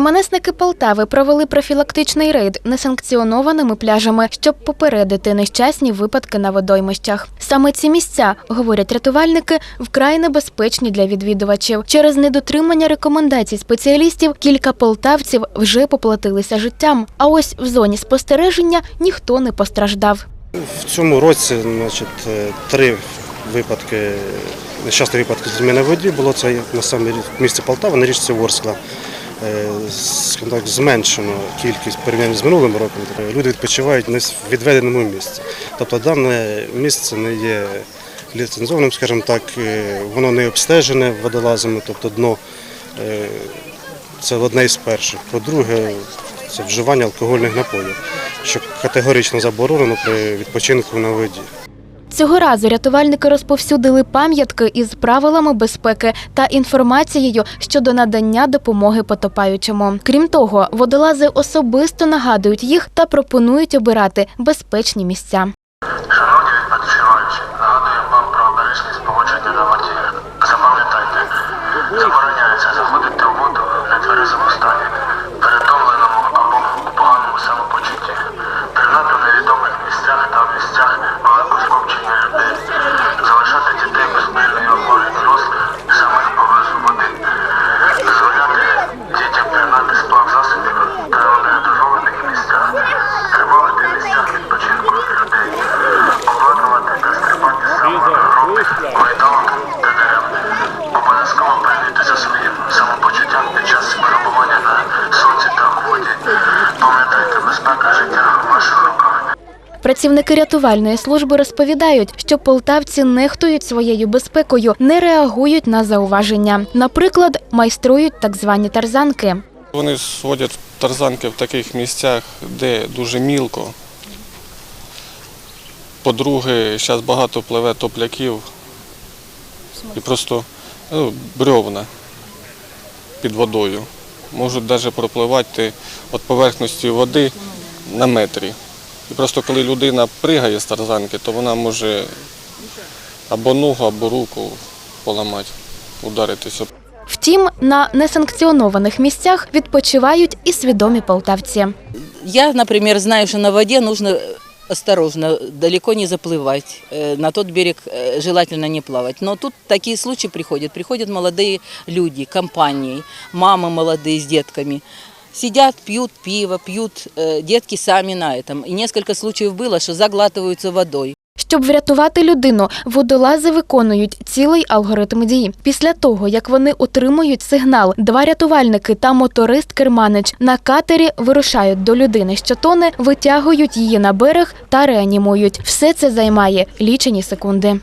МНСники Полтави провели профілактичний рейд несанкціонованими пляжами, щоб попередити нещасні випадки на водоймищах. Саме ці місця, говорять рятувальники, вкрай небезпечні для відвідувачів. Через недотримання рекомендацій спеціалістів кілька полтавців вже поплатилися життям. А ось в зоні спостереження ніхто не постраждав. В цьому році значить, е, три випадки, нещасні випадки з людьми воді було це на саме в місті Полтава на річці Ворскла. Е, так, зменшено кількість порівняно з минулим роком. Люди відпочивають не в відведеному місці. Тобто дане місце не є ліцензованим, скажімо так, е, воно не обстежене водолазами, тобто дно е, це одне із перших. По-друге, це вживання алкогольних напоїв, що категорично заборонено при відпочинку на воді. Цього разу рятувальники розповсюдили пам'ятки із правилами безпеки та інформацією щодо надання допомоги потопаючому. Крім того, водолази особисто нагадують їх та пропонують обирати безпечні місця. Шановні відпочиваючі, нагадуємо вам про обережність поводження на воді. Запам'ятайте, забороняється Працівники рятувальної служби розповідають, що полтавці нехтують своєю безпекою, не реагують на зауваження. Наприклад, майструють так звані тарзанки. Вони сводять тарзанки в таких місцях, де дуже мілко. По-друге, зараз багато пливе топляків і просто ну, брьовна під водою. Можуть навіть пропливати від поверхності води на метрі. І просто коли людина пригає з тарзанки, то вона може або ногу, або руку поламати, ударитися. Втім, на несанкціонованих місцях відпочивають і свідомі полтавці. Я, например, знаю, что на воде нужно осторожно, далеко не заплывать. Э, На тот берег э, желательно не плавать. Но тут такие случаи приходят. Приходят молодые люди, компании, мамы молодые с детками. Сидят, пьют пиво, пьют э, детки сами на этом. И несколько случаев было, что заглатываются водой. Щоб врятувати людину, водолази виконують цілий алгоритм дій. Після того, як вони отримують сигнал, два рятувальники та моторист-керманич на катері вирушають до людини, що тоне, витягують її на берег та реанімують. Все це займає лічені секунди.